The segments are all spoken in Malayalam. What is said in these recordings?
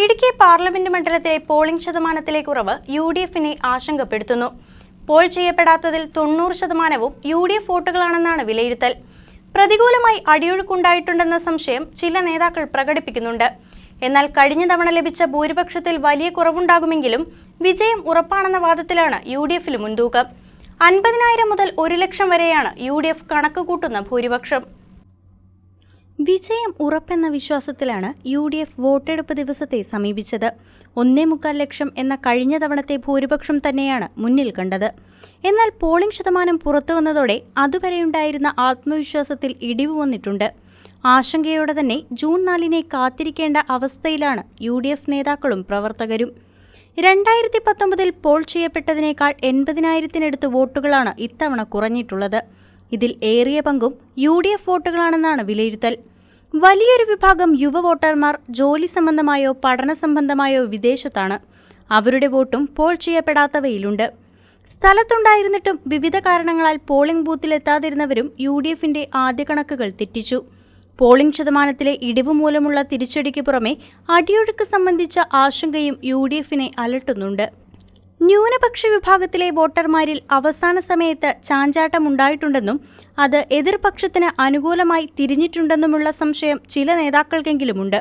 ഇടുക്കി പാർലമെന്റ് മണ്ഡലത്തിലെ പോളിംഗ് ശതമാനത്തിലെ കുറവ് യു ഡി എഫിനെ ആശങ്കപ്പെടുത്തുന്നു. പോൾ ചെയ്യപ്പെടാത്തതിൽ തൊണ്ണൂറ് ശതമാനവും യു ഡി എഫ് വോട്ടുകളാണെന്നാണ് വിലയിരുത്തൽ. പ്രതികൂലമായി അടിയൊഴുക്കുണ്ടായിട്ടുണ്ടെന്ന സംശയം ചില നേതാക്കൾ പ്രകടിപ്പിക്കുന്നുണ്ട്. എന്നാൽ കഴിഞ്ഞ തവണ ലഭിച്ച ഭൂരിപക്ഷത്തിൽ വലിയ കുറവുണ്ടാകുമെങ്കിലും വിജയം ഉറപ്പാണെന്ന വാദത്തിലാണ് യു ഡി എഫിൽ മുൻതൂക്കം. അൻപതിനായിരം മുതൽ ഒരു ലക്ഷം വരെയാണ് യു ഡി എഫ് കണക്ക് കൂട്ടുന്ന ഭൂരിപക്ഷം. വിജയം ഉറപ്പെന്ന വിശ്വാസത്തിലാണ് യു ഡി എഫ് വോട്ടെടുപ്പ് ദിവസത്തെ സമീപിച്ചത്. ഒന്നേ മുക്കാൽ ലക്ഷം എന്ന കഴിഞ്ഞ തവണത്തെ ഭൂരിപക്ഷം തന്നെയാണ് മുന്നിൽ കണ്ടത്. എന്നാൽ പോളിംഗ് ശതമാനം പുറത്തു വന്നതോടെ അതുവരെയുണ്ടായിരുന്ന ആത്മവിശ്വാസത്തിൽ ഇടിവ് വന്നിട്ടുണ്ട്. ആശങ്കയോടെ തന്നെ ജൂൺ നാലിനെ കാത്തിരിക്കേണ്ട അവസ്ഥയിലാണ് യു ഡി എഫ് നേതാക്കളും പ്രവർത്തകരും. രണ്ടായിരത്തി പത്തൊമ്പതിൽ പോൾ ചെയ്യപ്പെട്ടതിനേക്കാൾ എൺപതിനായിരത്തിനടുത്ത് വോട്ടുകളാണ് ഇത്തവണ കുറഞ്ഞിട്ടുള്ളത്. ഇതിൽ ഏറിയ പങ്കും യു ഡി എഫ് വോട്ടുകളാണെന്നാണ് വിലയിരുത്തൽ. വലിയൊരു വിഭാഗം യുവ വോട്ടർമാർ ജോലി സംബന്ധമായോ പഠന സംബന്ധമായോ വിദേശത്താണ്. അവരുടെ വോട്ടും പോൾ ചെയ്യപ്പെടാത്തവയിലുണ്ട്. സ്ഥലത്തുണ്ടായിരുന്നിട്ടും വിവിധ കാരണങ്ങളാൽ പോളിംഗ് ബൂത്തിലെത്താതിരുന്നവരും യു ഡി എഫിന്റെ ആദ്യ കണക്കുകൾ തെറ്റിച്ചു. പോളിംഗ് ശതമാനത്തിലെ ഇടിവ് മൂലമുള്ള തിരിച്ചടിക്ക് പുറമെ അടിയൊഴുക്ക് സംബന്ധിച്ച ആശങ്കയും യു ഡി എഫിനെ അലട്ടുന്നുണ്ട്. ന്യൂനപക്ഷ വിഭാഗത്തിലെ വോട്ടർമാരിൽ അവസാന സമയത്ത് ചാഞ്ചാട്ടമുണ്ടായിട്ടുണ്ടെന്നും അത് എതിർപക്ഷത്തിന് അനുകൂലമായി തിരിഞ്ഞിട്ടുണ്ടെന്നുമുള്ള സംശയം ചില നേതാക്കൾക്കെങ്കിലുമുണ്ട്.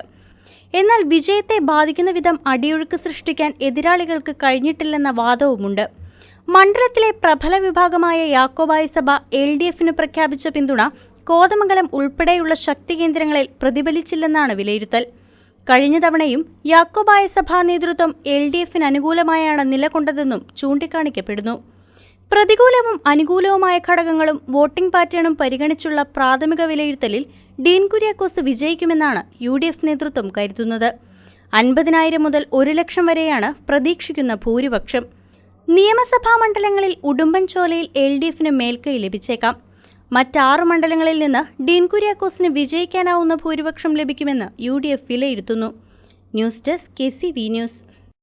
എന്നാൽ വിജയത്തെ ബാധിക്കുന്ന വിധം അടിയൊഴുക്ക് സൃഷ്ടിക്കാൻ എതിരാളികൾക്ക് കഴിഞ്ഞിട്ടില്ലെന്ന വാദവുമുണ്ട്. മണ്ഡലത്തിലെ പ്രബല വിഭാഗമായ യാക്കോബായ സഭ എൽ ഡി എഫിന് പ്രഖ്യാപിച്ച പിന്തുണ കോതമംഗലം ഉൾപ്പെടെയുള്ള ശക്തി കേന്ദ്രങ്ങളിൽ പ്രതിഫലിച്ചില്ലെന്നാണ് വിലയിരുത്തൽ. കഴിഞ്ഞ തവണയും യാക്കോബായ സഭാ നേതൃത്വം എൽ ഡി എഫിന് അനുകൂലമായാണ് നിലകൊണ്ടതെന്നും ചൂണ്ടിക്കാണിക്കപ്പെടുന്നു. പ്രതികൂലവും അനുകൂലവുമായ ഘടകങ്ങളും വോട്ടിംഗ് പാറ്റേണും പരിഗണിച്ചുള്ള പ്രാഥമിക വിലയിരുത്തലിൽ ഡീൻ കുര്യാക്കോസ് വിജയിക്കുമെന്നാണ് യു ഡി എഫ് നേതൃത്വം കരുതുന്നത്. അൻപതിനായിരം മുതൽ ഒരു ലക്ഷം വരെയാണ് പ്രതീക്ഷിക്കുന്ന ഭൂരിപക്ഷം. നിയമസഭാ മണ്ഡലങ്ങളിൽ ഉടുമ്പൻചോലയിൽ എൽ ഡി എഫിന് മേൽക്കൈ ലഭിച്ചേക്കാം. മറ്റാറ് മണ്ഡലങ്ങളിൽ നിന്ന് ഡീൻ കുര്യാക്കോസിന് വിജയിക്കാനാവുന്ന ഭൂരിപക്ഷം ലഭിക്കുമെന്ന് യു വിലയിരുത്തുന്നു. News desk K C V news.